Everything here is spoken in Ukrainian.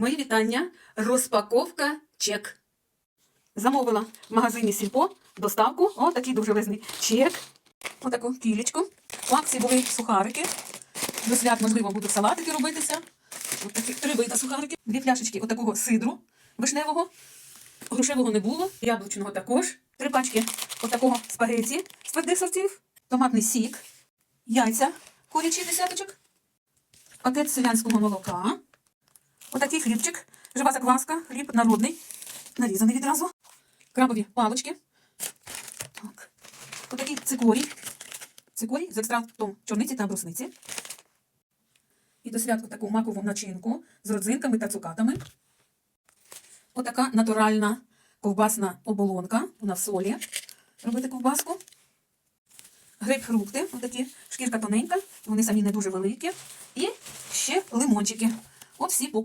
Мої вітання. Розпаковка чек. Замовила в магазині Сільпо доставку. О, такий дуже великий чек. Отаку кілечку. У акції були сухарики. До свят, можливо, будуть салатики робитися. Ось такі три вида сухарики. Дві пляшечки отакого сидру вишневого. Грушевого не було, яблучного також. Три пачки отакого спагеті з твердих сортів, томатний сік, яйця курячі десяточок, пакет селянського молока, отакий хлібчик, жива закваска, хліб народний, нарізаний відразу, крабові палочки, так. отакий цикорій, цикорій з екстрактом чорниці та брусниці. І до святку таку макову начинку з родзинками та цукатами. Отака натуральна ковбасна оболонка. Вона в солі. Робити ковбаску. Грейпфрукти, отакі, шкірка тоненька, вони самі не дуже великі. І ще лимончики. От всі покупки.